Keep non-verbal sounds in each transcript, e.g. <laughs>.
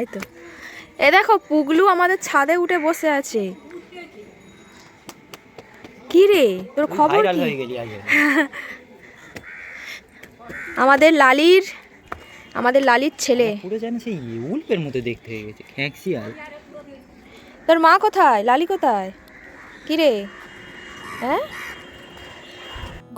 তাই তো? এ দেখো পুগলু আমাদের ছাদে উঠে বসে আছে। কি রে? তোর খবর কি? <laughs> আমাদের লালির আমাদের লালির ছেলে। পুরো সেই উল্পের মতো দেখতে হয়ে গেছে খ্যাঁকশিয়াল তোর মা কোথায়? লালি কোথায়? কি রে? হ্যাঁ?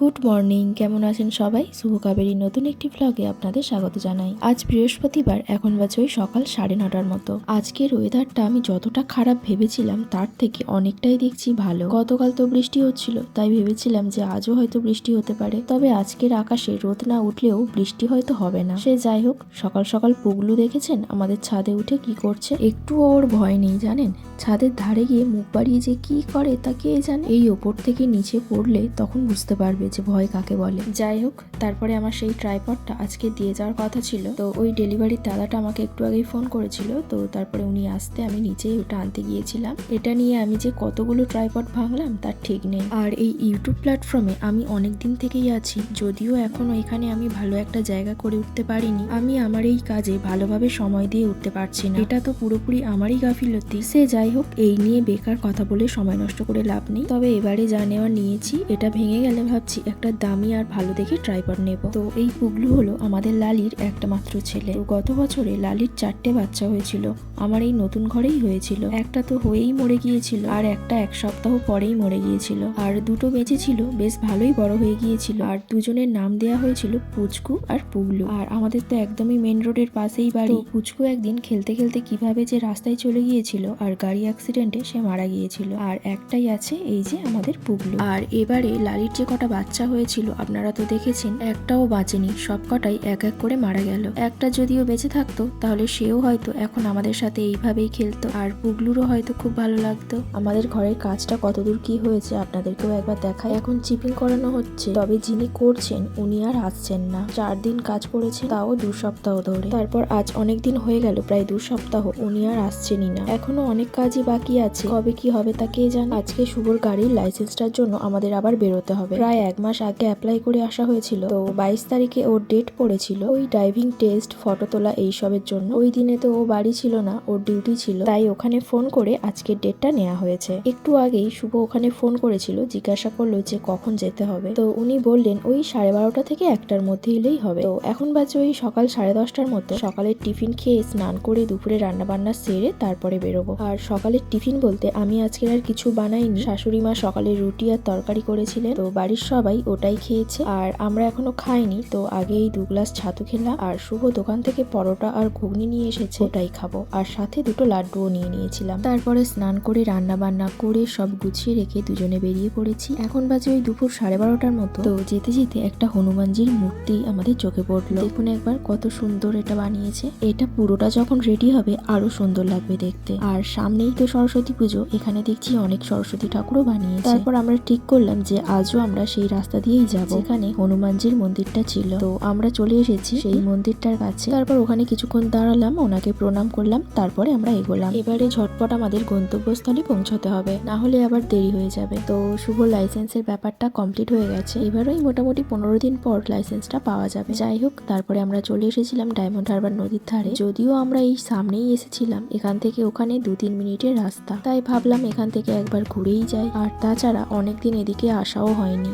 গুড মর্নিং কেমন আছেন সবাই? শুভ কাবেরী নতুন একটি ভ্লগে আপনাদের স্বাগত জানাই। আজ বৃহস্পতিবার, এখন বাজে ওই সকাল সাড়ে নটার মতো। আজকের ওয়েদারটা আমি যতটা খারাপ ভেবেছিলাম, তার থেকে অনেকটাই দেখছি ভালো। গতকাল তো বৃষ্টি হচ্ছিল, তাই ভেবেছিলাম যে আজও হয়তো বৃষ্টি হতে পারে। তবে আজকের আকাশে রোদ না উঠলেও বৃষ্টি হয়তো হবে না। সে যাই হোক, সকাল সকাল পুগলু দেখেছেন? আমাদের ছাদে উঠে কি করছে? একটু ওর ভয় নেই, জানেন? ছাদের ধারে গিয়ে মুখ বাড়িয়ে যে কি করে তা কে জানে? এই ওপর থেকে নিচে পড়লে তখন বুঝতে পারবে যে ভয় কাকে বলে। যাই হোক, তারপরে আমার সেই ট্রাইপডটা আজকে দিয়ে যাওয়ার কথা ছিল। তো ওই ডেলিভারির দাদাটা আমাকে একটু আগেই ফোন করেছিল। তো তারপরে উনি আসতে আমি নিচেই ওটা আনতে গিয়েছিলাম। এটা নিয়ে আমি যে কতগুলো ট্রাইপড ভাঙলাম, তার ঠিক নেই। আর এই ইউটিউব প্ল্যাটফর্মে আমি অনেক দিন থেকেই আছি। যদিও এখনও এখানে আমি ভালো একটা জায়গা করে উঠতে পারিনি। আমি আমার এই কাজে ভালোভাবে সময় দিয়ে উঠতে পারছি না। এটা তো পুরোপুরি আমারই গাফিলতি। সে যাই হোক, এই নিয়ে বেকার কথা বলে সময় নষ্ট করে লাভ নেই। তবে এবারে যা নেওয়া নিয়েছি, এটা ভেঙে গেলে ভাবছি একটা দামি আর ভালো দেখে ট্রাইপড নেব। তো এই পুগলু হলো আমাদের লালির একটা মাত্র ছেলে। গত বছরে লালির চারটে বাচ্চা হয়েছিল। আমার এই নতুন ঘরেই হয়েছিল। একটা তো হয়েই মরে গিয়েছিল আর একটা এক সপ্তাহ পরেই মরে গিয়েছিল। আর দুটো বেঁচে ছিল, বেশ ভালোই বড় হয়ে গিয়েছিল। আর দুজনের নাম দেয়া হয়েছিল পুচকু আর পুগলু। আর আমাদের তো একদমই মেন রোডের পাশেই বাড়ি। পুচকু একদিন খেলতে খেলতে কীভাবে যে রাস্তায় চলে গিয়েছিল আর গাড়ি অ্যাক্সিডেন্টে সে মারা গিয়েছিল। আর একটাই আছে এই যে আমাদের পুগলু। আর এবারে লালির যে কটা বাচ্চা হয়েছিল, আপনারা তো দেখেছেন, একটাও বাঁচেনি সব কটাই এক এক করে মারা গেল। একটা যদিও বেঁচে থাকতো, তাহলে সেও হয়তো এখন আমাদের সাথে এইভাবেই খেলতো, আর পুগলুরও হয়তো খুব ভালো লাগতো। আমাদের ঘরের কাজটা কতদূর কি হয়েছে, আপনাদেরকেও একবার দেখায় এখন চিপিং করানো হচ্ছে, তবে যিনি করছেন, উনি আর আসছেন না। চার দিন কাজ করেছে তাও দু সপ্তাহ ধরে। তারপর আজ অনেক দিন হয়ে গেল, প্রায় দু সপ্তাহ, উনি আর আসছেনই না। এখনও অনেক কাজই বাকি আছে, কবে কি হবে তা কে জানে? আজকে শুভর গাড়ির লাইসেন্সটার জন্য আমাদের আবার বেরোতে হবে। প্রায় এক মাস আগে অ্যাপ্লাই করে আসা হয়েছিল। তো বাইশ তারিখে ওর ডেট পড়েছিল। ওই ড্রাইভিং টেস্ট ফটো তোলা এইসবের জন্য। ওই দিনে তো ও বাড়ি ছিল না, ওর ডিউটি ছিল। তাই ওখানে ফোন করে আজকের ডেটটা নেওয়া হয়েছে। একটু আগেই শুভ ওখানে ফোন করেছিল, জিজ্ঞাসা করল যে কখন যেতে হবে। তো উনি বললেন, ওই সাড়ে বারোটা থেকে একটার মধ্যে এলেই হবে। তো এখন বাজে ওই সকাল সাড়ে দশটার মতো। সকালের টিফিন খেয়ে স্নান করে দুপুরে রান্না বান্না সেরে তারপরে বেরোবো। আর সকালের টিফিন বলতে আমি আজকের আর কিছু বানাইনি। শাশুড়ি মা সকালে রুটি আর তরকারি করেছিলেন। তো বাড়ির সবাই ওটাই খেয়েছে আর আমরা এখনও খাইনি, তো আগে এই দু গ্লাস ছাতু খেলাম আর শুভ দোকান থেকে পরোটা আর ঘুগনি নিয়ে এসেছে, ওটাই খাব। আর সাথে দুটো লাড্ডুও নিয়ে নিয়েছিলাম। তারপরে স্নান করে রান্না বান্না করে সব গুছিয়ে রেখে দুজনে বেরিয়ে পড়েছি। এখন বাজে ওই দুপুর সাড়ে বারোটার মতো। তো যেতে যেতে একটা হনুমানজির মূর্তি আমাদের চোখে পড়ল। দেখুন একবার কত সুন্দর এটা বানিয়েছে। এটা পুরোটা যখন রেডি হবে, আরও সুন্দর লাগবে দেখতে। আর সামনেই তো সরস্বতী পুজো, এখানে দেখছি অনেক সরস্বতী ঠাকুরও বানিয়েছে। তারপর আমরা ঠিক করলাম যে আজও আমরা সেই রাস্তা দিয়েই যাব। যেখানে হনুমানজির মন্দিরটা ছিল। তো আমরা চলে এসেছি সেই মন্দিরটার কাছে। তারপর ওখানে কিছুক্ষণ দাঁড়ালাম ওনাকে প্রণাম করলাম তারপরে আমরা এগোলাম। এবারে ঝটপট আমাদের গন্তব্যস্থলে পৌঁছতে হবে না হলে আবার দেরি হয়ে যাবে। তো শুভ লাইসেন্সের ব্যাপারটা কমপ্লিট হয়ে গেছে। এবারই মোটামুটি পনেরো দিন পর লাইসেন্সটা পাওয়া যাবে। যাই হোক তারপরে আমরা চলে এসেছিলাম ডায়মন্ড হারবার নদীর ধারে। যদিও আমরা এই সামনেই এসেছিলাম এখান থেকে ওখানে দু তিন মিনিটের রাস্তা। তাই ভাবলাম এখান থেকে একবার ঘুরেই যাই। আর তাছাড়া অনেকদিন এদিকে আসাও হয়নি।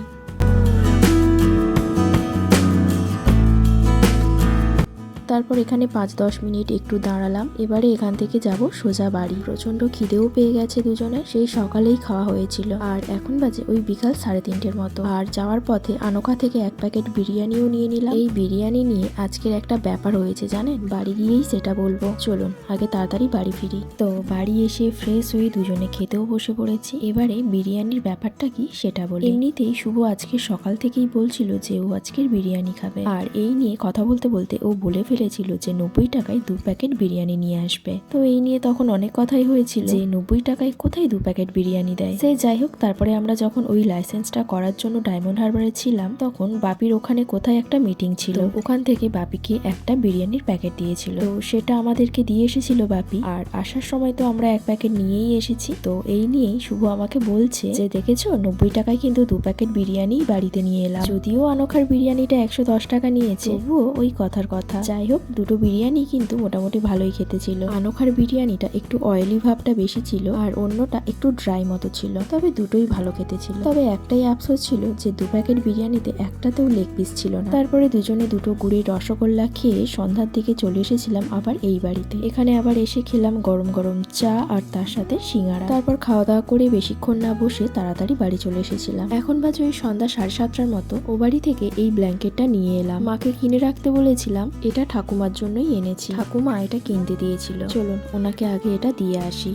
তারপর এখানে পাঁচ দশ মিনিট একটু দাঁড়ালাম। এবারে এখান থেকে যাব সোজা বাড়ি। প্রচণ্ড খিদেও পেয়ে গেছে দুজনের সেই সকালেই খাওয়া হয়েছিল। আর এখন বাজে ওই বিকাল সাড়ে তিনটের মতো। আর যাওয়ার পথে আনোকা থেকে এক প্যাকেট বিরিয়ানিও নিয়ে নিলাম। এই বিরিয়ানি নিয়ে আজকের একটা ব্যাপার হয়েছে, জানেন? বাড়ি গিয়েই সেটা বলব। চলুন, আগে তাড়াতাড়ি বাড়ি ফিরি। তো বাড়ি এসে ফ্রেশ হয়ে দুজনে খেতেও বসে পড়েছি। এবারে বিরিয়ানির ব্যাপারটা কি সেটা বলি। এমনিতেই শুভ আজকে সকাল থেকেই বলছিল যে ও আজকের বিরিয়ানি খাবে। আর এই নিয়ে কথা বলতে বলতে ও বলে ফেলেছিল যে নব্বই টাকায় দু প্যাকেট বিরিয়ানি নিয়ে আসবে। তো এই নিয়ে তখন অনেক কথাই হয়েছিল যে নব্বই টাকায় কোথায় দু প্যাকেট বিরিয়ানি দেয়? সে যাই হোক তারপরে আমরা যখন ওই লাইসেন্সটা করার জন্য ডায়মন্ড হারবারে ছিলাম তখন বাপির ওখানে কোথায় একটা মিটিং ছিল। ওখান থেকে বাপিকে একটা বিরিয়ানির প্যাকেট দিয়েছিল। তো সেটা আমাদেরকে দিয়ে এসেছিল বাপি। আর আসার সময় তো আমরা এক প্যাকেট নিয়েই এসেছি। তো এই নিয়েই শুভ আমাকে বলছে যে দেখেছ? নব্বই টাকায় কিন্তু দু প্যাকেট বিরিয়ানি বাড়িতে নিয়ে এলাম। যদিও আনোখার বিরিয়ানিটা একশো দশ টাকা নিয়েছে। তবুও ওই কথার কথা। যাই হোক দুটো বিরিয়ানি কিন্তু মোটামুটি ভালোই খেতে ছিল। আনোখার বিরিয়ানিটা একটু অয়েলি ভাবটা বেশি ছিল আর অন্যটা একটু ড্রাই মতো ছিল। তবে দুটোই ভালো খেতে ছিল। তবে একটাই আফসোস ছিল যে দু প্যাকেট বিরিয়ানিতে একটাতেও লেগ পিস ছিল না। তারপরে দুজনে দুটো গুড়ির রসগোল্লা খেয়ে সন্ধ্যার দিকে চলে এসেছিলাম আবার এই বাড়িতে। এখানে আবার এসে খেলাম গরম গরম চা আর তার সাথে সিঙ্গারা। তারপর খাওয়া দাওয়া করে বেশিক্ষণ না বসে তাড়াতাড়ি বাড়ি চলে এসেছিলাম। এখন বাজে ওই সন্ধ্যা সাড়ে সাতটার মতো। ও বাড়ি থেকে এই ব্ল্যাঙ্কেটটা নিয়ে এলাম। মাকে কিনে রাখতে বলেছিলাম, এটা ঠাকুমার জন্যই এনেছি। ঠাকুমা এটা কিনতে দিয়েছিল। চলুন ওনাকে আগে এটা দিয়ে আসি।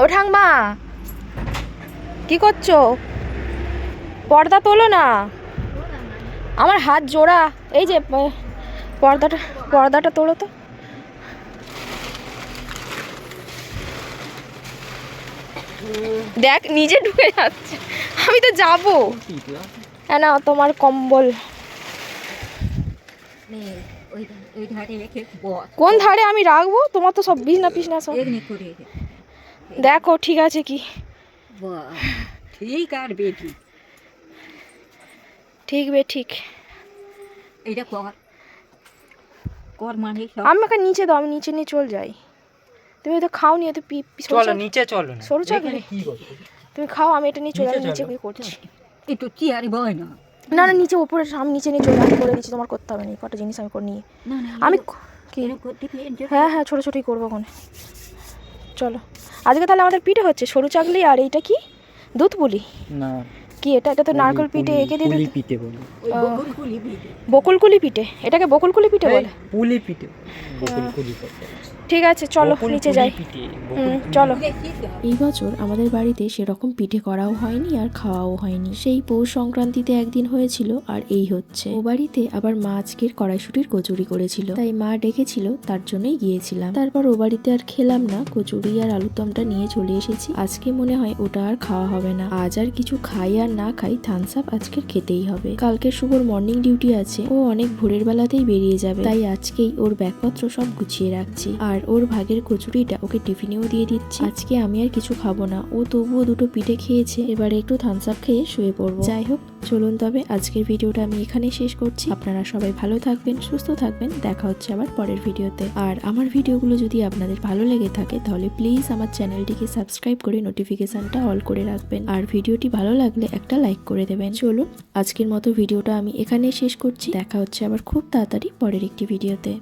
ও ঠাকমা! কি করছ? পর্দা তোলো না। আমার হাত জোড়া। এই যে পর্দাটা পর্দাটা তোলো তো। দেখ নিজে ঢুকে যাচ্ছে। আমি তো যাব। হ্যাঁ না তোমার কম্বল। ওই ওই ধারে রেখে বস কোন ধারে আমি রাখব? তোমার তো সব বিছনা পিছনা সব। দেখো ঠিক আছে কি? ঠিক আর বেটি। ঠিক বে ঠিক। এটা কর। কর মানে আমাকে নিচে দাও আমি নিচে নিয়ে চল যাই। তুমি তো খাও নি এত পি পি- চলো নিচে চলো না। সরু চাকরি? কি তুমি খাও আমি এটা নিয়ে চলে নিচে। গিয়ে করছি। একটু চেয়ারে বয় না। না না নিচে উপরে আমি নিচে নিয়ে চলে আমি করে দিচ্ছি তোমার করতে হবে না কটা জিনিস আমি করে নিয়ে। না না আমি? হ্যাঁ হ্যাঁ ছোটো ছোটোই করব ওখানে চলো। আজকে তাহলে আমাদের পিঠে হচ্ছে সরু চাকলি আর এইটা কি? দুধ পুলি? না। কি এটা? এটা তো নারকেল পিঠে এঁকে দিয়ে পুলি পিঠে বলে। বকুলকুলি। বকুলকুলি পিঠে? এটাকে বকুলকুলি পিঠে বলে? পুলি পিঠে। বকুল কুলি পিঠে। ঠিক আছে চলো নিচে যাই। চলো। এই বছর আমাদের বাড়িতে সেরকম পিঠে করাও হয়নি আর খাওয়াও হয়নি। সেই পৌষ সংক্রান্তিতে একদিন হয়েছিল আর এই হচ্ছে। ও বাড়িতে আবার মা আজকের কড়াইশুটির কচুরি করেছিল। তাই মা ডেকেছিল তার জন্যই গিয়েছিলাম। তারপর ও বাড়িতে আর খেলাম না কচুরি আর আলুর দমটা নিয়ে চলে এসেছি। আজকে মনে হয় ওটা আর খাওয়া হবে না। আজ আর কিছু খাই আর না খাই থামস আপ আজকের খেতেই হবে। কালকে শুভর মর্নিং ডিউটি আছে। ও অনেক ভোরের বেলাতেই বেরিয়ে যাবে। তাই আজকেই ওর ব্যাগপত্র সব গুছিয়ে রাখছি। আর ওর ভাগের কচুরিটা ওকে টিফিনেও দিয়ে দিচ্ছি। আজকে আমি আর কিছু খাব না। ও তবুও দুটো পিঠে খেয়েছে। এবারে একটু থামস আপ খেয়ে শুয়ে পড়ব। যাই হোক, চলুন তবে আজকের ভিডিওটা আমি এখানে শেষ করছি। আপনারা সবাই ভালো থাকবেন, সুস্থ থাকবেন। দেখা হচ্ছে আবার পরের ভিডিওতে। আর আমার ভিডিওগুলো যদি আপনাদের ভালো লেগে থাকে, তাহলে প্লিজ আমার চ্যানেলটিকে সাবস্ক্রাইব করে নোটিফিকেশনটা অল করে রাখবেন। আর ভিডিওটি ভালো লাগলে একটা লাইক করে দেবেন। চলুন, আজকের মতো ভিডিওটা আমি এখানে শেষ করছি। দেখা হচ্ছে আবার খুব তাড়াতাড়ি পরের একটি ভিডিওতে।